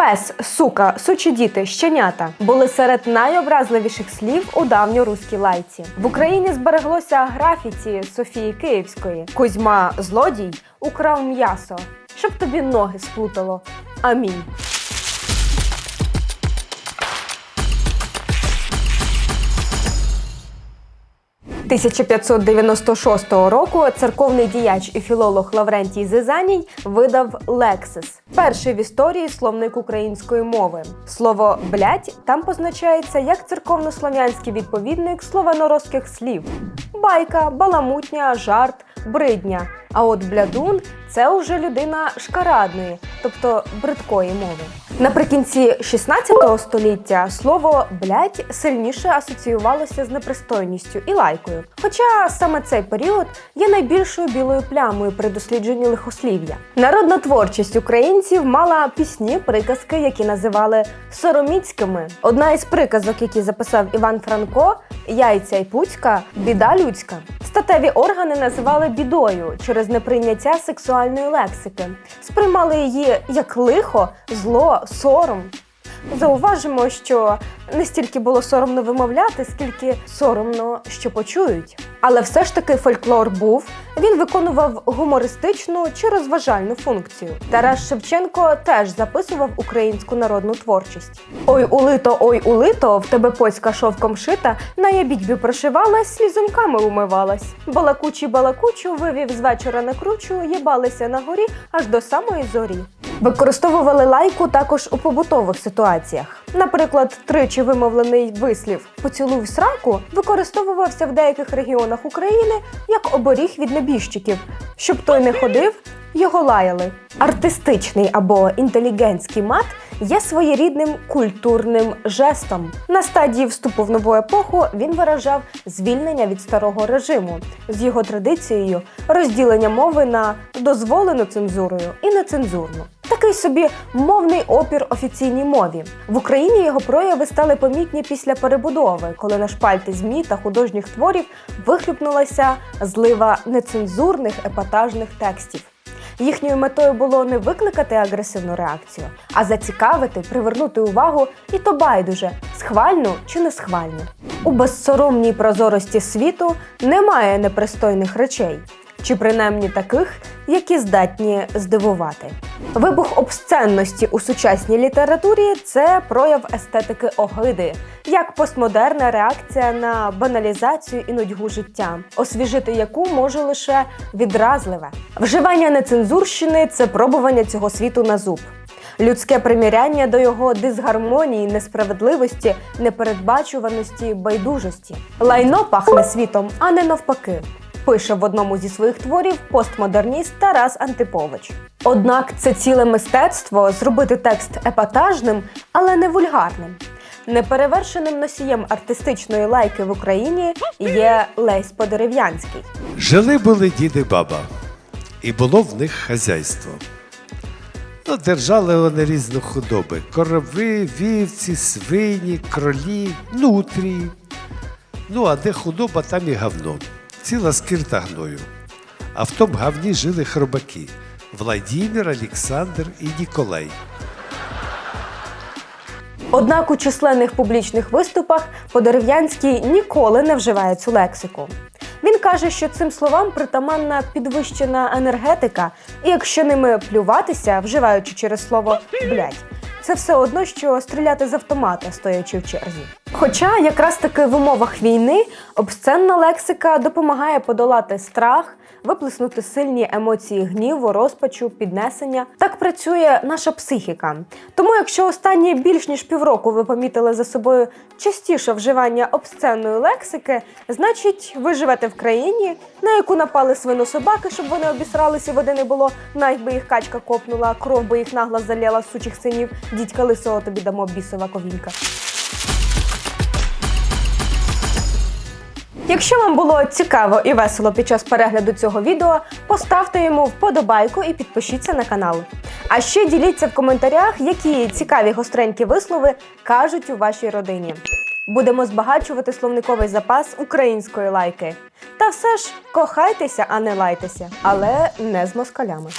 Пес, сука, сучі діти, щенята були серед найобразливіших слів у давньоруській лайці. В Україні збереглося графіті Софії Київської. Кузьма злодій украв м'ясо, щоб тобі ноги сплутало. Амінь. 1596 року церковний діяч і філолог Лаврентій Зизаній видав Лексис, перший в історії словник української мови. Слово блять там позначається як церковнослов'янський відповідник слованоросських слів: байка, баламутня, жарт, бридня. А от блядун це уже людина шкарадної, тобто бридкої мови. Наприкінці 16 століття слово блядь сильніше асоціювалося з непристойністю і лайкою. Хоча саме цей період є найбільшою білою плямою при дослідженні лихослів'я. Народна творчість українців мала пісні, приказки, які називали сороміцькими. Одна із приказок, які записав Іван Франко, яйця й пуцька, біда людська. Статеві органи називали бідою через неприйняття сексуальної лексики, сприймали її як лихо, зло, сором. Зауважимо, що не стільки було соромно вимовляти, скільки соромно, що почують. Але все ж таки фольклор був. Він виконував гумористичну чи розважальну функцію. Тарас Шевченко теж записував українську народну творчість. Ой, улито, ой, улито, в тебе поцька шовком шита, на ябідьбі прошивалась, слізоньками умивалась. Балакучі балакучу вивів з вечора на кручу, їбалися на горі аж до самої зорі. Використовували лайку також у побутових ситуаціях. Наприклад, тричі вимовлений вислів поцілуй сраку використовувався в деяких регіонах України як оборіг від небіжчиків. Щоб той не ходив, його лаяли. Артистичний або інтелігентський мат є своєрідним культурним жестом. На стадії вступу в нову епоху він виражав звільнення від старого режиму з його традицією розділення мови на дозволену цензурою і нецензурну. Такий собі мовний опір офіційній мові. В Україні його прояви стали помітні після перебудови, коли на шпальти ЗМІ та художніх творів вихлюпнулася злива нецензурних епатажних текстів. Їхньою метою було не викликати агресивну реакцію, а зацікавити, привернути увагу і то байдуже схвальну чи не схвальну. У безсоромній прозорості світу немає непристойних речей, чи принаймні таких, які здатні здивувати. Вибух обсценності у сучасній літературі це прояв естетики огиди, як постмодерна реакція на баналізацію і нудьгу життя, освіжити яку може лише відразливе. Вживання нецензурщини це пробування цього світу на зуб. Людське приміряння до його дисгармонії, несправедливості, непередбачуваності, байдужості. Лайно пахне світом, а не навпаки. Пише в одному зі своїх творів постмодерніст Тарас Антипович. Однак це ціле мистецтво зробити текст епатажним, але не вульгарним. Неперевершеним носієм артистичної лайки в Україні є Лесь Подерев'янський. Жили були дід і баба, і було в них хазяйство. Ну, держали вони різну худоби: корови, вівці, свині, кролі, нутрії. Ну, а де худоба, там і говно. Ціла скирта гною. А в тому говні жили хробаки Владимир, Олександр і Ніколай. Однак у численних публічних виступах Подерев'янський ніколи не вживає цю лексику. Він каже, що цим словам притаманна підвищена енергетика, і якщо ними плюватися, вживаючи через слово блять, це все одно, що стріляти з автомата, стоячи в черзі. Хоча якраз таки в умовах війни обсценна лексика допомагає подолати страх, виплеснути сильні емоції гніву, розпачу, піднесення. Так працює наша психіка. Тому, якщо останні більш ніж півроку ви помітили за собою частіше вживання обсценної лексики, значить ви живете в країні, на яку напали свинособаки, щоб вони обісралися, води не було, навіть би їх качка копнула, кров би їх нагло заліла сучих синів, дідька лисого тобі дамо бісова ковінька. Якщо вам було цікаво і весело під час перегляду цього відео, поставте йому вподобайку і підпишіться на канал. А ще діліться в коментарях, які цікаві гостренькі вислови кажуть у вашій родині. Будемо збагачувати словниковий запас української лайки. Та все ж кохайтеся, а не лайтеся, але не з москалями.